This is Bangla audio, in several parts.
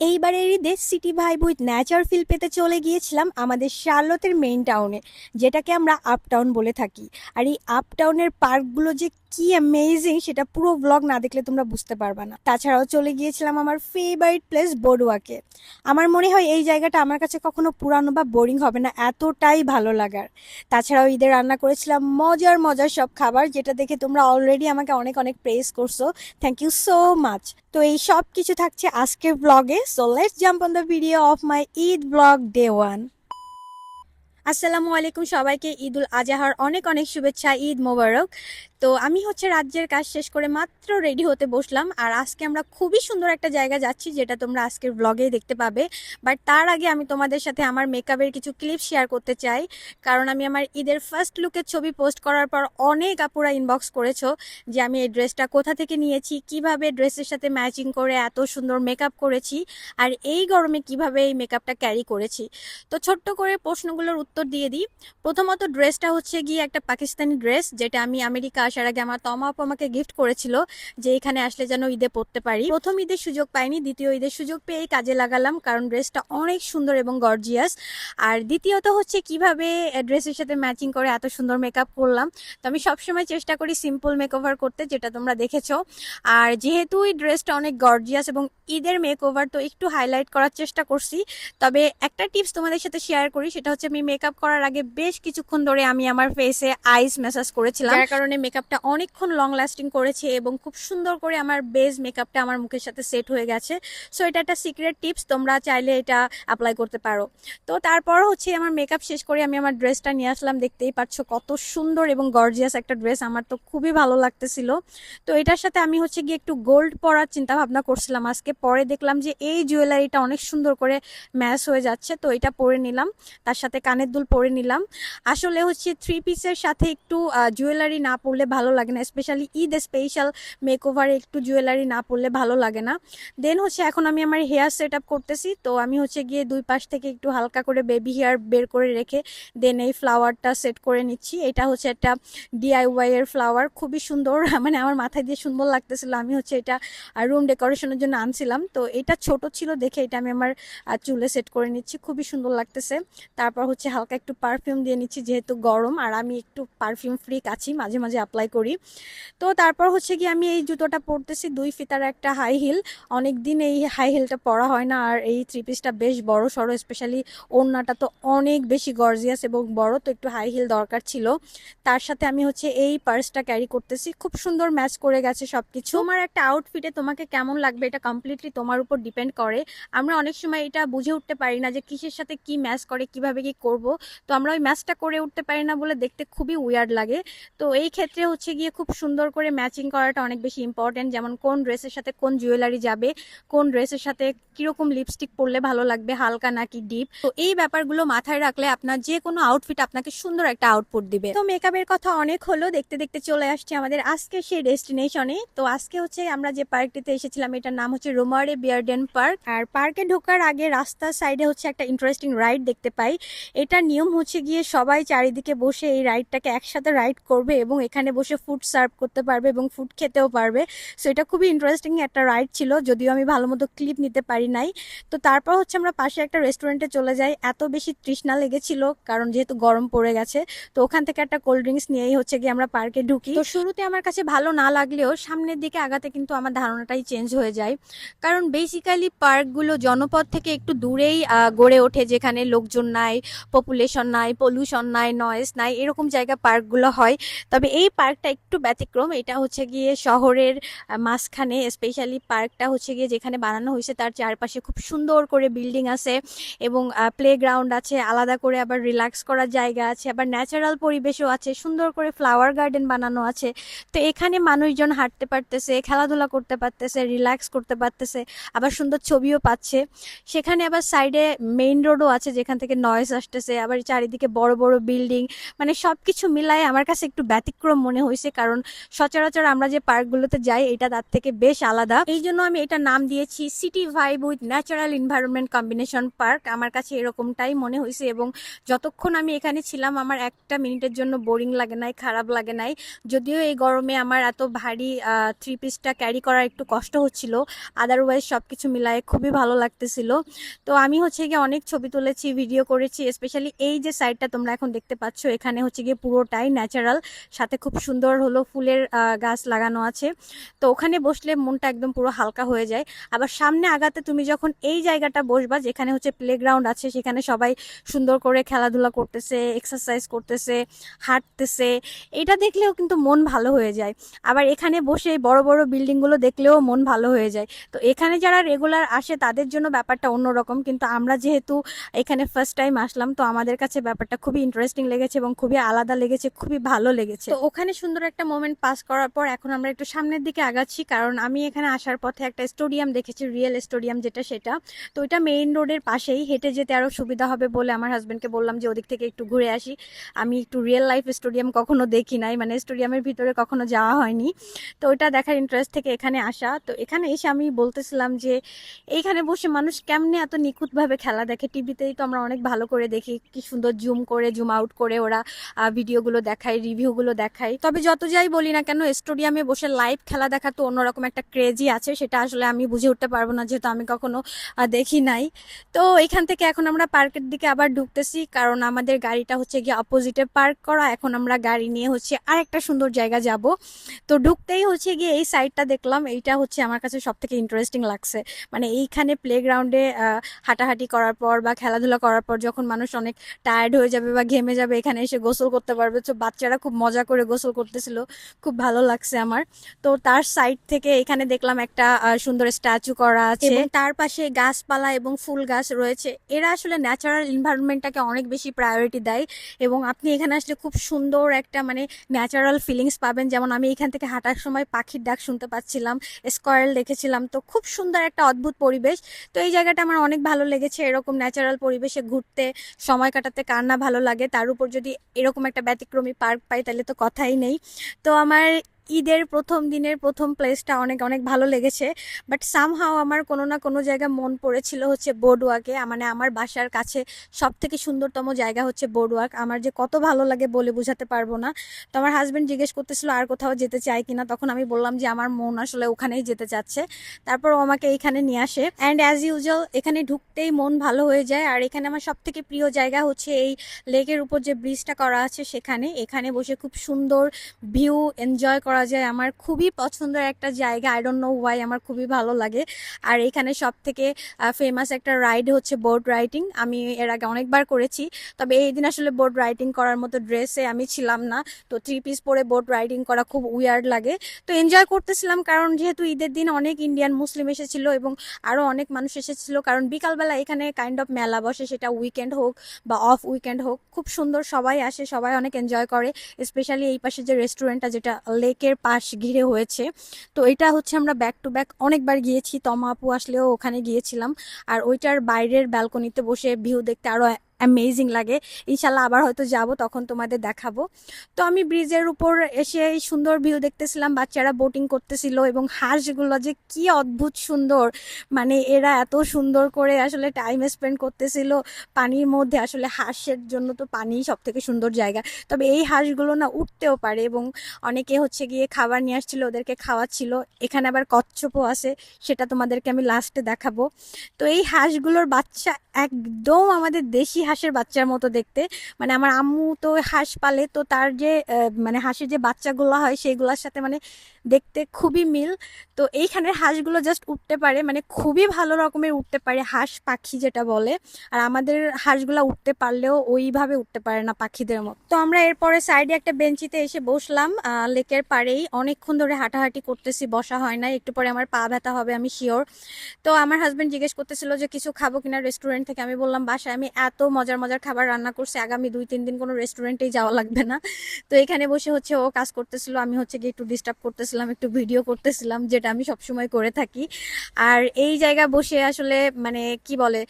এইবারের ঈদে city vibe with nature feel পেতে চলে গিয়েছিলাম আমাদের শার্লতের মেইন টাউনে যেটাকে আমরা আপ টাউন বলে থাকি। আর এই আপ টাউনের পার্কগুলো যে কি অ্যামেজিং সেটা পুরো ব্লগ না দেখলে তোমরা বুঝতে পারবে না। তাছাড়াও চলে গিয়েছিলাম আমার ফেভারিট প্লেস বড়ুয়াকে। আমার মনে হয় এই জায়গাটা আমার কাছে কখনো পুরানো বা বোরিং হবে না, এতটাই ভালো লাগার। তাছাড়াও ঈদে রান্না করেছিলাম মজার মজার সব খাবার, যেটা দেখে তোমরা অলরেডি আমাকে অনেক অনেক প্রেস করছ। থ্যাংক ইউ সো মাচ তো এই সব কিছু থাকছে আজকের ব্লগে so let's jump on the video of my Eid blog day one আসসালামু আলাইকুম সবাইকে। ঈদুল আজাহার অনেক অনেক শুভেচ্ছা, ঈদ মোবারক। তো আমি হচ্ছে রাজ্যের কাজ শেষ করে মাত্র রেডি হতে বসলাম, আর আজকে আমরা খুবই সুন্দর একটা জায়গা যাচ্ছি যেটা তোমরা আজকের ব্লগেই দেখতে পাবে। বাট তার আগে আমি তোমাদের সাথে আমার মেকআপের কিছু ক্লিপ শেয়ার করতে চাই, কারণ আমি আমার ঈদের ফার্স্ট লুকের ছবি পোস্ট করার পর অনেক আপুরা ইনবক্স করেছ যে আমি এই ড্রেসটা কোথা থেকে নিয়েছি, কীভাবে ড্রেসের সাথে ম্যাচিং করে এত সুন্দর মেকআপ করেছি, আর এই গরমে কীভাবে এই মেকআপটা ক্যারি করেছি। তো ছোট্ট করে প্রশ্নগুলোর উত্তর দিয়ে দিই। প্রথমত ড্রেসটা হচ্ছে গিয়ে একটা পাকিস্তানি ড্রেস যেটা আমি আমেরিকা আসার আগে আমার তমা আপু আমাকে গিফট করেছিল যে এখানে আসলে যেন ঈদে পড়তে পারি। প্রথম ঈদের সুযোগ পাইনি, দ্বিতীয় ঈদের সুযোগ পেয়ে কাজে লাগালাম কারণ ড্রেসটা অনেক সুন্দর এবং গর্জিয়াস আর দ্বিতীয়ত হচ্ছে কীভাবে ড্রেসের সাথে ম্যাচিং করে এত সুন্দর মেকআপ করলাম। তো আমি সবসময় চেষ্টা করি সিম্পল মেকওভার করতে, যেটা তোমরা দেখেছ। আর যেহেতু এই ড্রেসটা অনেক গর্জিয়াস এবং ঈদের মেকওভার তো একটু হাইলাইট করার চেষ্টা করছি, তবে একটা টিপস তোমাদের সাথে শেয়ার করি, সেটা হচ্ছে আমি মেকআপ করার আগে বেশ কিছুক্ষণ ধরে আমি আমার ফেসে আইস ম্যাসাজ করেছিলাম। কারণে মেকআপটা অনেকক্ষণ লং লাস্টিং করেছে এবং খুব সুন্দর করে আমার বেজ মেকআপটা আমার মুখের সাথে সেট হয়ে গেছে। সো এটা একটা সিক্রেট টিপস তোমরা চাইলে এটা অ্যাপ্লাই করতে পারো। তো তারপর হচ্ছে আমার মেকআপ শেষ করে আমি আমার ড্রেসটা নিয়ে আসলাম। দেখতেই পাচ্ছ কত সুন্দর এবং গর্জিয়াস একটা ড্রেস আমার তো খুবই ভালো লাগতেছিল। তো এটার সাথে আমি হচ্ছে গিয়ে একটু গোল্ড পরার চিন্তা ভাবনা করছিলাম। আজকে পরে দেখলাম যে এই জুয়েলারিটা অনেক সুন্দর করে ম্যাচ হয়ে যাচ্ছে। তো এটা পরে নিলাম, তার সাথে কানের দুল পরে নিলাম। আসলে হচ্ছে থ্রি পিসের সাথে একটু জুয়েলারি না পরলে ভালো লাগে না স্পেশালি ঈদ স্পেশাল মেকওভারে একটু জুয়েলারি না পরলে ভালো লাগে না। দেন হচ্ছে এখন আমি আমার হেয়ার সেট আপ করতেছি, তো আমি হচ্ছে গিয়ে দুই পাশ থেকে একটু হালকা করে বেবি হেয়ার বের করে রেখে দেন এই ফ্লাওয়ারটা সেট করে নিচ্ছি। এটা হচ্ছে একটা ডিআইওয়াই এর ফ্লাওয়ার খুবই সুন্দর। মানে আমার মাথায় দিয়ে সুন্দর লাগতেছিল, আমি হচ্ছে এটা রুম ডেকোরেশনের জন্য আনছিলাম। তো এটা ছোট ছিল দেখে এটা আমি আমার চুলে সেট করে নিচ্ছি, খুবই সুন্দর লাগতেছে। তারপর হচ্ছে হালকা একটু পারফিউম দিয়ে নিচ্ছি, যেহেতু গরম, আর আমি একটু পারফিউম ফ্রি আছি, মাঝে মাঝে অ্যাপ্লাই করি। তো তারপর হচ্ছে কি আমি এই জুতোটা পরতেছি, দুই ফিতার একটা হাই হিল অনেক দিন এই হাই হিলটা পরা হয় না, আর এই থ্রি পিসটা বেশ বড় সড়ো স্পেশালি ওড়নাটা তো অনেক বেশি গর্জিয়াস এবং বড় তো একটু হাই হিল দরকার ছিল। তার সাথে আমি হচ্ছে এই পার্সটা ক্যারি করতেছি। খুব সুন্দর ম্যাচ করে গেছে সব কিছু আমার একটা আউটফিটে তোমাকে কেমন লাগবে এটা কমপ্লিটলি তোমার উপর ডিপেন্ড করে। আমরা অনেক সময় এটা বুঝে উঠতে পারি না যে কিসের সাথে কি ম্যাচ করে, কীভাবে কি করব। তো আমরা ওই ম্যাচটা করে উঠতে পারি না বলে দেখতে খুবই উইয়ার্ড লাগে। তো এই ক্ষেত্রে হচ্ছে গিয়ে খুব সুন্দর করে ম্যাচিং করাটা অনেক বেশি ইম্পর্টেন্ট যেমন কোন ড্রেসের সাথে কোন জুয়েলারি যাবে, কোন ড্রেসের সাথে কীরকম লিপস্টিক পরলে ভালো লাগবে, হালকা নাকি ডিপ তো এই ব্যাপারগুলো মাথায় রাখলে আপনার যে কোনো আউটফিট আপনাকে সুন্দর একটা আউটপুট দিবে। তো মেকআপের কথা অনেক হলো, দেখতে দেখতে চলে আসছে আমাদের আজকে সেই ডেস্টিনেশনে তো আজকে হচ্ছে আমরা যে পার্কটিতে এসেছিলাম, এটার নাম হচ্ছে রোমারে বিয়ার্ডেন পার্ক। আর পার্কে ঢোকার আগে রাস্তার সাইডে হচ্ছে একটা ইন্টারেস্টিং রাইড দেখতে পাই। এটার নিয়ম হচ্ছে গিয়ে সবাই চারিদিকে বসে এই রাইডটাকে একসাথে রাইড করবে এবং এখানে বসে ফুড সার্ভ করতে পারবে এবং ফুড খেতেও পারবে। সো এটা খুবই ইন্টারেস্টিং একটা রাইড ছিল, যদিও আমি ভালো মতো ক্লিপ নিতে পারি নাই। তো তারপর হচ্ছে আমরা পাশে একটা রেস্টুরেন্টে চলে যাই। এত বেশি তৃষ্ণা লেগেছিল, কারণ যেহেতু গরম পড়ে গেছে, তো ওখান থেকে একটা কোল্ড ড্রিঙ্কস নিয়েই হচ্ছে গিয়ে আমরা পার্কে ঢুকি। তো শুরুতে আমার কাছে ভালো না লাগলেও সামনের দিকে আগাতে কিন্তু আমার ধারণাটাই চেঞ্জ হয়ে যায়। কারণ বেসিক্যালি পার্কগুলো জনপদ থেকে একটু দূরেই গড়ে ওঠে, যেখানে লোকজন নাই পপুলেশন নাই পলিউশন নাই নয়েস নাই, এরকম জায়গা পার্কগুলো হয়। তবে এই পার্কটা একটু ব্যতিক্রম। এটা হচ্ছে গিয়ে শহরের মাঝখানে স্পেশালি পার্কটা হচ্ছে গিয়ে যেখানে বানানো হয়েছে, তার চারপাশে খুব সুন্দর করে বিল্ডিং আছে এবং প্লে গ্রাউন্ড আছে, আলাদা করে আবার রিল্যাক্স করার জায়গা আছে, আবার ন্যাচারাল পরিবেশও আছে, সুন্দর করে ফ্লাওয়ার গার্ডেন বানানো আছে। তো এখানে মানুষজন হাঁটতে পারতেছে, খেলাধুলা করতে পারতেছে রিল্যাক্স করতে পারতেছে, আবার সুন্দর ছবিও পাচ্ছে। সেখানে আবার সাইডে মেইন রোডও আছে, যেখান থেকে নয়েজ আসতেছে, আবার চারিদিকে বড় বড় বিল্ডিং মানে সবকিছু মিলায় আমার কাছে একটু ব্যতিক্রম মনে মনে হয়েছে, কারণ সচরাচর আমরা যে পার্কগুলোতে যাই, এটা তার থেকে বেশ আলাদা। এই জন্য আমি এটা নাম দিয়েছি city vibe with natural environment combination park আমার কাছে এরকমটাই মনে হয়েছে এবং যতক্ষণ আমি এখানে ছিলাম, আমার একটা মিনিটের জন্য বোরিং লাগে নাই, খারাপ লাগে নাই। যদিও এই গরমে আমার এত ভারী থ্রি পিসটা ক্যারি করা একটু কষ্ট হচ্ছিল। আদারওয়াইজ সব কিছু মিলায়ে খুবই ভালো লাগতেছিল। তো আমি হচ্ছে গিয়ে অনেক ছবি তুলেছি ভিডিও করেছি স্পেশালি এই যে সাইডটা তোমরা এখন দেখতে পাচ্ছ, এখানে হচ্ছে গিয়ে পুরোটাই ন্যাচারাল সাথে খুব সুন্দর হলো ফুলের গাছ লাগানো আছে। তো ওখানে বসলে মনটা একদম পুরো হালকা হয়ে যায়। আবার সামনে আগাতে তুমি যখন এই জায়গাটা বসবা, যেখানে হচ্ছে প্লেগ্রাউন্ড আছে, সেখানে সবাই সুন্দর করে খেলাধুলা করতেছে এক্সারসাইজ করতেছে, হাঁটতেছে, এটা দেখলেও কিন্তু মন ভালো হয়ে যায়। আবার এখানে বসে বড় বড় বিল্ডিংগুলো দেখলেও মন ভালো হয়ে যায়। তো এখানে যারা রেগুলার আসে, তাদের জন্য ব্যাপারটা অন্যরকম। কিন্তু আমরা যেহেতু এখানে ফার্স্ট টাইম আসলাম, তো আমাদের কাছে ব্যাপারটা খুবই ইন্টারেস্টিং লেগেছে এবং খুবই আলাদা লেগেছে, খুবই ভালো লেগেছে। তো ওখানে সুন্দর একটা মোমেন্ট পাস করার পর এখন আমরা একটু সামনের দিকে আগাচ্ছি, কারণ আমি এখানে আসার পথে একটা স্টেডিয়াম দেখেছি রিয়েল স্টেডিয়াম যেটা সেটা। তো এটা মেইন রোডের পাশেই, হেঁটে যেতে আরও সুবিধা হবে বলে আমার হাজবেন্ডকে বললাম যে, ওদিক থেকে একটু ঘুরে আসি। আমি একটু রিয়েল লাইফ স্টেডিয়াম কখনো দেখি নাই মানে স্টেডিয়ামের ভিতরে কখনো যাওয়া হয়নি। তো ওটা দেখার ইন্টারেস্ট থেকে এখানে আসা। তো এখানে এসে আমি বলতেছিলাম যে, এইখানে বসে মানুষ কেমনে এত নিখুঁতভাবে খেলা দেখে? টিভিতেই তো আমরা অনেক ভালো করে দেখি, কি সুন্দর জুম করে জুম আউট করে ওরা ভিডিওগুলো দেখায় রিভিউগুলো দেখায়। তবে যত যাই বলি না কেন, স্টেডিয়ামে বসে লাইভ খেলা দেখা তো অন্যরকম একটা ক্রেজি আছে, সেটা আসলে আমি বুঝে উঠতে পারব না, যেহেতু আমি কখনো দেখি নাই। তো এখান থেকে এখন আমরা পার্কের দিকে আবার ঢুকতেছি, কারণ আমাদের গাড়িটা হচ্ছে গিয়ে অপোজিটে পার্ক করা। এখন আমরা গাড়ি নিয়ে হচ্ছে আর একটা সুন্দর জায়গা যাব। তো ঢুকতেই হচ্ছে গিয়ে এই সাইডটা দেখলাম, এইটা হচ্ছে আমার কাছে সব থেকে ইন্টারেস্টিং লাগছে। মানে এইখানে প্লেগ্রাউন্ডে হাঁটাহাঁটি করার পর বা খেলাধুলা করার পর যখন মানুষ অনেক টায়ার্ড হয়ে যাবে বা ঘেমে যাবে, এখানে এসে গোসল করতে পারবে, তো বাচ্চারা খুব মজা করে গোসল করতেছিল, খুব ভালো লাগছে আমার। তো তার সাইড থেকে এখানে দেখলাম একটা সুন্দর স্ট্যাচু করা আছে। এবং তার পাশে গাছপালা এবং ফুল গাছ রয়েছে। এরা আসলে ন্যাচারাল এনভায়রনমেন্টটাকে অনেক বেশি প্রায়োরিটি দেয় এবং আপনি এখানে আসলে খুব সুন্দর একটা মানে ন্যাচারাল ফিলিংস পাবেন। যেমন আমি এখান থেকে হাঁটার সময় পাখির ডাক শুনতে পাচ্ছিলাম স্কোয়ারেল দেখেছিলাম। তো খুব সুন্দর একটা অদ্ভুত পরিবেশ। তো এই জায়গাটা আমার অনেক ভালো লেগেছে এরকম ন্যাচারাল পরিবেশে ঘুরতে, সময় কাটাতে কার না ভালো লাগে। তার উপর যদি এরকম একটা ব্যতিক্রমী পার্ক পাই তাহলে তো কথাই নেই। তো আমার ঈদের প্রথম দিনের প্রথম প্লেসটা অনেক অনেক ভালো লেগেছে বাট সামহাও আমার কোনো না কোনো জায়গা মন পড়েছিল হচ্ছে বোর্ডওয়াকে মানে আমার বাসার কাছে সব থেকে সুন্দরতম জায়গা হচ্ছে বোর্ডওয়াক আমার যে কত ভালো লাগে বলে বোঝাতে পারব না, তো আমার হাজব্যান্ড জিজ্ঞেস করতেছিল আর কোথাও যেতে চাই কিনা, তখন আমি বললাম যে আমার মন আসলে ওখানেই যেতে চাচ্ছে, তারপর ও আমাকে এইখানে নিয়ে আসে অ্যান্ড অ্যাজ ইউজুয়াল এখানে ঢুকতেই মন ভালো হয়ে যায়, আর এখানে আমার সব থেকে প্রিয় জায়গা হচ্ছে এই লেকের উপর যে ব্রিজটা করা আছে সেখানে, এখানে বসে খুব সুন্দর ভিউ এনজয় করা যায়। আমার খুবই পছন্দের একটা জায়গা। আই ডোন্ট নো ওয়াই আমার খুবই ভালো লাগে। আর এখানে সব থেকে ফেমাস একটা রাইড হচ্ছে বোট রাইডিং আমি এর আগে অনেকবার করেছি। তবে এই দিন আসলে বোট রাইডিং করার মতো ড্রেসে আমি ছিলাম না। তো থ্রি পিস পরে বোট রাইডিং করা খুব উইয়ার্ড লাগে। তো এনজয় করতেছিলাম কারণ যেহেতু ঈদের দিন অনেক ইন্ডিয়ান মুসলিম এসেছিল এবং আরও অনেক মানুষ এসেছিল। কারণ বিকালবেলা এখানে কাইন্ড অফ মেলা বসে। সেটা উইকেন্ড হোক বা অফ উইকেন্ড হোক। খুব সুন্দর সবাই আসে, সবাই অনেক এনজয় করে। স্পেশালি এই পাশে যে রেস্টুরেন্টটা যেটা লেকের পাশ ঘিরে হয়েছে। তো এটা হচ্ছে আমরা ব্যাক টু ব্যাক অনেকবার গিয়েছি। তমা আপু আসলেও ওখানে গিয়েছিলাম। আর ওইটার বাইরের ব্যালকনিতে বসে ভিউ দেখতে আরও অ্যামেজিং লাগে। ইনশাল্লাহ আবার হয়তো যাব, তখন তোমাদের দেখাবো। তো আমি ব্রিজের উপর এসে এই সুন্দর ভিউ দেখতেছিলাম, বাচ্চারা বোটিং করতেছিল এবং হাঁসগুলো যে কি অদ্ভুত সুন্দর। মানে এরা এত সুন্দর করে আসলে টাইম স্পেন্ড করতেছিল, পানির মধ্যে আসলে হাঁসের জন্য তো পানিই সব থেকে সুন্দর জায়গা। তবে এই হাঁসগুলো না উঠতেও পারে এবং অনেকে হচ্ছে গিয়ে খাবার নিয়ে আসছিল, ওদেরকে খাওয়াচ্ছিল। এখানে আবার কচ্ছপও আছে, সেটা তোমাদেরকে আমি লাস্টে দেখাবো। তো এই হাঁসগুলোর বাচ্চা একদম আমাদের দেশি হাঁসের বাচ্চার মতো দেখতে। মানে আমার আম্মু তো হাঁস পালে, তো তার যে মানে হাঁসের যে বাচ্চাগুলো হয়, সেইগুলোর সাথে মানে দেখতে খুবই মিল। তো এইখানের হাঁসগুলো জাস্ট উঠতে পারে মানে খুবই ভালো রকমের উঠতে পারে হাঁস, পাখি যেটা বলে। আর আমাদের হাঁসগুলো উঠতে পারলেও ওইভাবে উঠতে পারে না পাখিদের মতো। তো আমরা এরপরে সাইডে একটা বেঞ্চিতে এসে বসলাম লেকের পাড়েই। অনেকক্ষণ ধরে হাঁটাহাঁটি করতেছি, বসা হয় না একটু পরে আমার পা ব্যথা হবে, আমি শিওর তো আমার হাজবেন্ড জিজ্ঞেস করতেছিল যে, কিছু খাব কিনা রেস্টুরেন্ট থেকে? আমি বললাম, বাসায় আমি এত মজার মজার খাবার রান্না করছে। আগামী দুই, তিন দিন কোনো রেস্টুরেন্টেই যাওয়া লাগবে না। তো এখানে বসে হচ্ছে ও কাজ করতেছিল, আমি হচ্ছে গিয়ে একটু ডিস্টার্ব করতেছিলাম, একটু ভিডিও করতেছিলাম, যেটা আমি সবসময় করে থাকি। আর এই জায়গায় বসে আসলে মানে কি বলে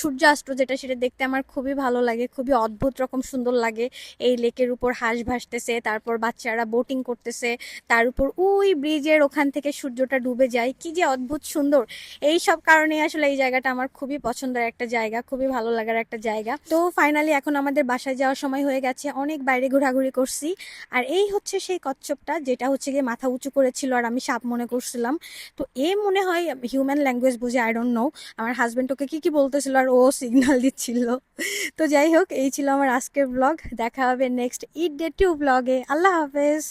সূর্যাস্ত যেটা সেটা দেখতে আমার খুবই ভালো লাগে, খুবই অদ্ভুত রকম সুন্দর লাগে। এই লেকের উপর হাঁস ভাসতেছে, তারপর বাচ্চারা বোটিং করতেছে, তার উপর ওই ব্রিজের ওখান থেকে সূর্যটা ডুবে যায়। কি যে অদ্ভুত সুন্দর। এই সব কারণে আসলে এই জায়গাটা আমার খুবই পছন্দের একটা জায়গা, খুবই ভালো লাগার একটা জায়গা। তো ফাইনালি এখন আমাদের বাসায় যাওয়ার সময় হয়ে গেছে। অনেক বাইরে ঘোরাঘুরি করছি। আর এই হচ্ছে সেই কচ্ছপটা, যেটা হচ্ছে গিয়ে মাথা উঁচু করেছিল আর আমি সাপ মনে করছিলাম। তো এ মনে হয় হিউম্যান ল্যাঙ্গুয়েজ বুঝে আই ডোন্ট নো আমার হাজবেন্ড ওকে কি কি বলতেছিল আর ও সিগন্যাল দিচ্ছিল। তো যাই হোক, এই ছিল আমার আজকের ব্লগ দেখা হবে নেক্সট ইট ডে টু ব্লগে আল্লাহ হাফেজ।